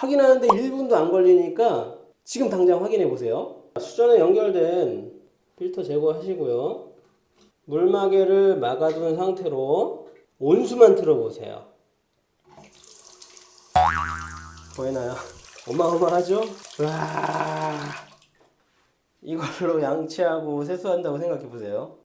확인하는데 1분도 안 걸리니까 지금 당장 확인해 보세요. 수전에 연결된 필터 제거하시고요. 물마개를 막아둔 상태로 온수만 틀어보세요. 보이나요? 어마어마하죠? 와 이걸로 양치하고 세수한다고 생각해 보세요.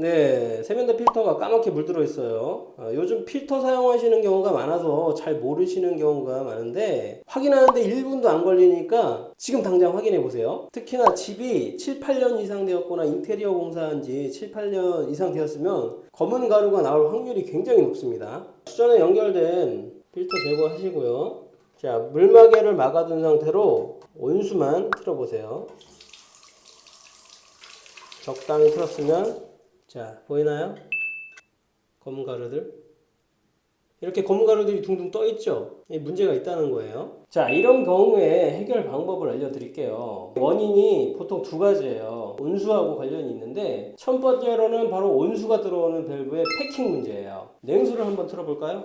네, 세면대 필터가 까맣게 물들어 있어요. 어, 요즘 필터 사용하시는 경우가 많아서 잘 모르시는 경우가 많은데 확인하는데 1분도 안 걸리니까 지금 당장 확인해 보세요. 특히나 집이 7, 8년 이상 되었거나 인테리어 공사한 지 7, 8년 이상 되었으면 검은 가루가 나올 확률이 굉장히 높습니다. 수전에 연결된 필터 제거하시고요. 자, 물마개를 막아둔 상태로 온수만 틀어보세요. 적당히 틀었으면 자 보이나요? 검은 가루들 이렇게 검은 가루들이 둥둥 떠 있죠? 이 문제가 있다는 거예요. 자 이런 경우에 해결 방법을 알려드릴게요. 원인이 보통 두 가지예요. 온수하고 관련이 있는데 첫 번째로는 바로 온수가 들어오는 밸브의 패킹 문제예요. 냉수를 한번 틀어볼까요?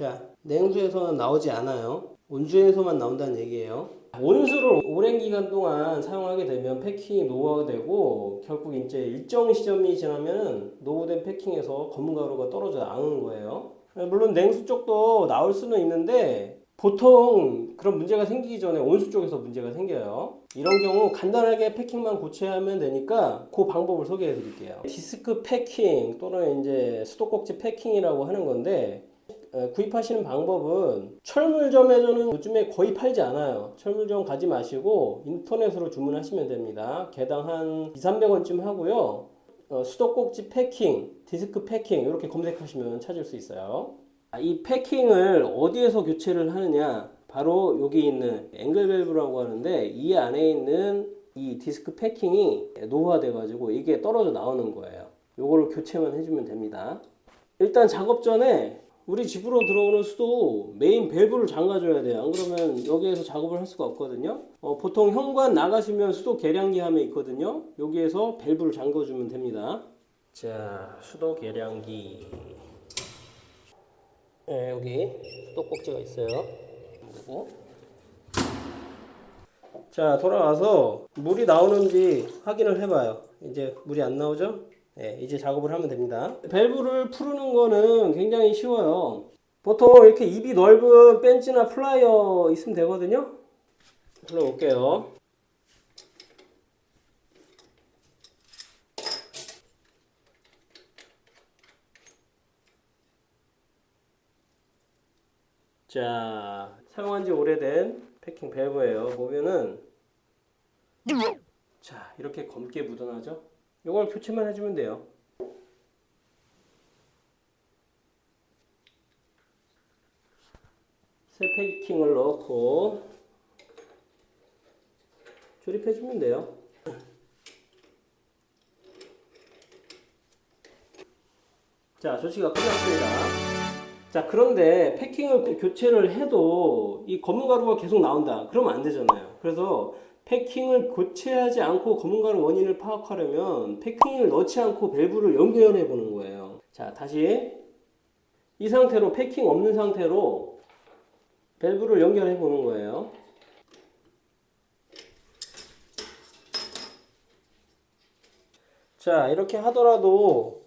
자, 냉수에서는 나오지 않아요. 온수에서만 나온다는 얘기예요. 온수를 오랜 기간 동안 사용하게 되면 패킹이 노후화되고 결국 이제 일정 시점이 지나면 노후된 패킹에서 검은 가루가 떨어져 나오는 거예요. 물론 냉수 쪽도 나올 수는 있는데 보통 그런 문제가 생기기 전에 온수 쪽에서 문제가 생겨요. 이런 경우 간단하게 패킹만 고쳐야 하면 되니까 그 방법을 소개해 드릴게요. 디스크 패킹 또는 이제 수도꼭지 패킹이라고 하는 건데 에, 구입하시는 방법은 철물점에서는 요즘에 거의 팔지 않아요. 철물점 가지 마시고 인터넷으로 주문하시면 됩니다. 개당 한 2, 300원쯤 하고요. 어, 수도꼭지 패킹, 디스크 패킹 이렇게 검색하시면 찾을 수 있어요. 아, 이 패킹을 어디에서 교체를 하느냐? 바로 여기 있는 앵글 밸브라고 하는데 이 안에 있는 이 디스크 패킹이 노후화돼 가지고 이게 떨어져 나오는 거예요. 요거를 교체만 해주면 됩니다. 일단 작업 전에 우리 집으로 들어오는 수도 메인 밸브를 잠가줘야 돼요. 안 그러면 여기에서 작업을 할 수가 없거든요. 어, 보통 현관 나가시면 수도 계량기 함에 있거든요. 여기에서 밸브를 잠궈주면 됩니다. 자, 수도 계량기. 네, 여기 수도 꼭지가 있어요. 그리고 자, 돌아와서 물이 나오는지 확인을 해봐요. 이제 물이 안 나오죠? 네, 이제 작업을 하면 됩니다. 밸브를 푸르는 거는 굉장히 쉬워요. 보통 이렇게 입이 넓은 벤치나 플라이어 있으면 되거든요. 풀어볼게요. 자, 사용한 지 오래된 패킹 밸브예요. 보면은 자, 이렇게 검게 묻어나죠? 이걸 교체만 해주면 돼요. 새 패킹을 넣고 조립해주면 돼요. 자, 조치가 끝났습니다. 자, 그런데 패킹을 교체를 해도 이 검은 가루가 계속 나온다. 그러면 안 되잖아요. 그래서 패킹을 교체하지 않고 검은 가루 원인을 파악하려면 패킹을 넣지 않고 밸브를 연결해 보는 거예요. 자, 다시 이 상태로 패킹 없는 상태로 밸브를 연결해 보는 거예요. 자, 이렇게 하더라도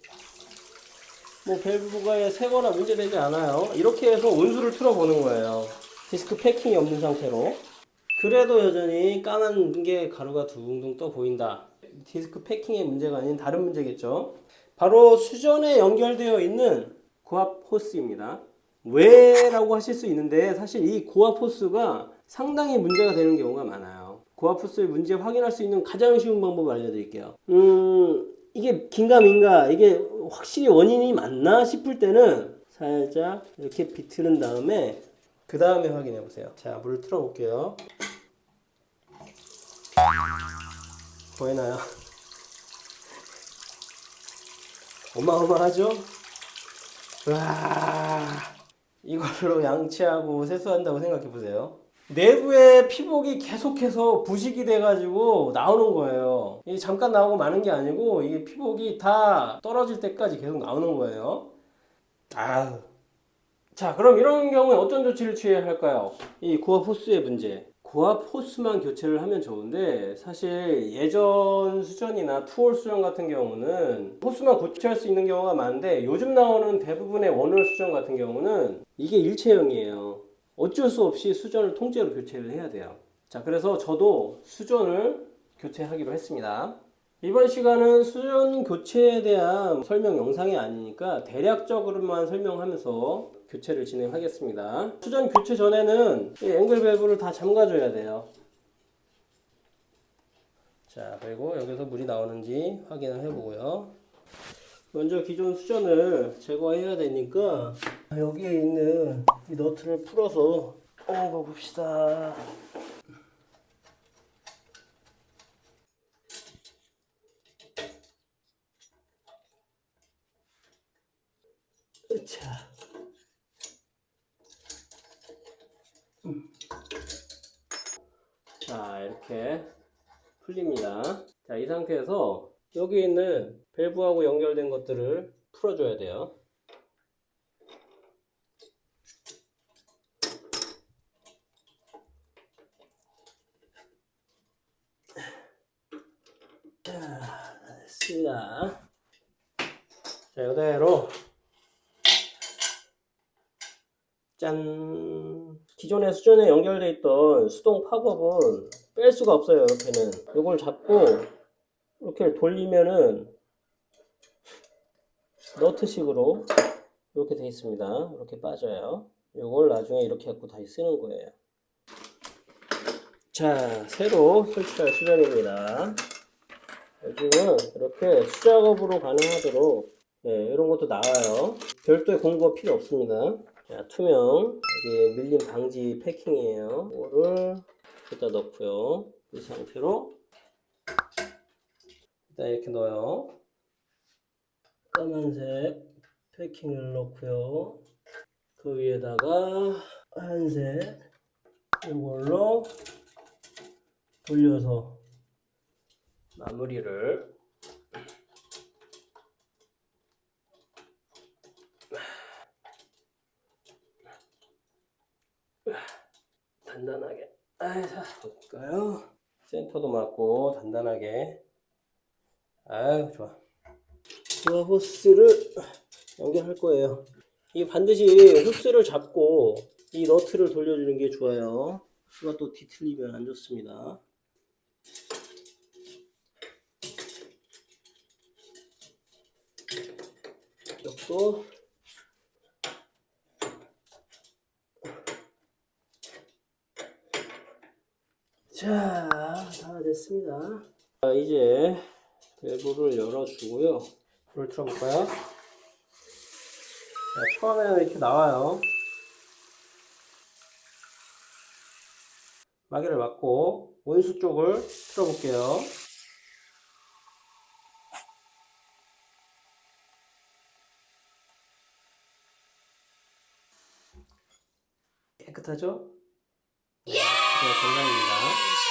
뭐 밸브가 새거나 문제되지 않아요. 이렇게 해서 온수를 틀어 보는 거예요. 디스크 패킹이 없는 상태로. 그래도 여전히 까만 게 가루가 둥둥 떠 보인다. 디스크 패킹의 문제가 아닌 다른 문제겠죠. 바로 수전에 연결되어 있는 고압 호스입니다. 왜라고 하실 수 있는데 사실 이 고압 호스가 상당히 문제가 되는 경우가 많아요. 고압 호스의 문제 확인할 수 있는 가장 쉬운 방법을 알려드릴게요. 음, 이게 긴가민가 이게 확실히 원인이 맞나 싶을 때는 살짝 이렇게 비틀은 다음에 그 다음에 확인해 보세요. 자, 물을 틀어 볼게요. 보이나요? 어마어마하죠? 와, 이걸로 양치하고 세수한다고 생각해 보세요. 내부의 피복이 계속해서 부식이 돼가지고 나오는 거예요. 이게 잠깐 나오고 마는 게 아니고 이게 피복이 다 떨어질 때까지 계속 나오는 거예요. 아, 자 그럼 이런 경우에 어떤 조치를 취해야 할까요? 이 고압 호스의 문제. 고압 호스만 교체를 하면 좋은데 사실 예전 수전이나 투홀 수전 같은 경우는 호스만 교체할 수 있는 경우가 많은데 요즘 나오는 대부분의 원홀 수전 같은 경우는 이게 일체형이에요. 어쩔 수 없이 수전을 통째로 교체를 해야 돼요. 자, 그래서 저도 수전을 교체하기로 했습니다. 이번 시간은 수전 교체에 대한 설명 영상이 아니니까 대략적으로만 설명하면서 교체를 진행하겠습니다. 수전 교체 전에는 이 앵글 밸브를 다 잠가줘야 돼요. 자, 그리고 여기서 물이 나오는지 확인을 해보고요. 먼저 기존 수전을 제거해야 되니까 여기에 있는 이 너트를 풀어서 엉어 봅시다. 자. 음. 자, 이렇게 풀립니다. 자, 이 상태에서 여기 있는 밸브하고 연결된 것들을 풀어줘야 돼요. 자, 됐습니다. 자, 이대로 짠! 기존에 수전에 연결돼 있던 수동 팝업은 뺄 수가 없어요, 옆에는. 이걸 잡고 이렇게 돌리면은 너트식으로 이렇게 돼 있습니다. 이렇게 빠져요. 이걸 나중에 이렇게 갖고 다시 쓰는 거예요. 자, 새로 설치할 수전입니다. 요즘은 이렇게 수작업으로 가능하도록 네, 이런 것도 나와요. 별도의 공구가 필요 없습니다. 자, 투명 이게 밀림 방지 패킹이에요. 이거를 여기다 넣고요. 이 상태로 일단 이렇게 넣어요. 까만색 패킹을 넣고요. 그 위에다가 하얀색 이걸로 돌려서 마무리를 단단하게. 아이 자 볼까요? 센터도 맞고 단단하게. 아유 좋아. 좋아 호스를 연결할 거예요. 이 반드시 호스를 잡고 이 너트를 돌려주는 게 좋아요. 호스가 또 뒤틀리면 안 좋습니다. 이것도 자, 다 됐습니다. 자, 이제 밸브를 열어주고요. 불을 틀어볼까요? 자, 처음에는 이렇게 나와요. 마개를 막고 원수 쪽을 틀어볼게요. 깨끗하죠? 네, 건강입니다.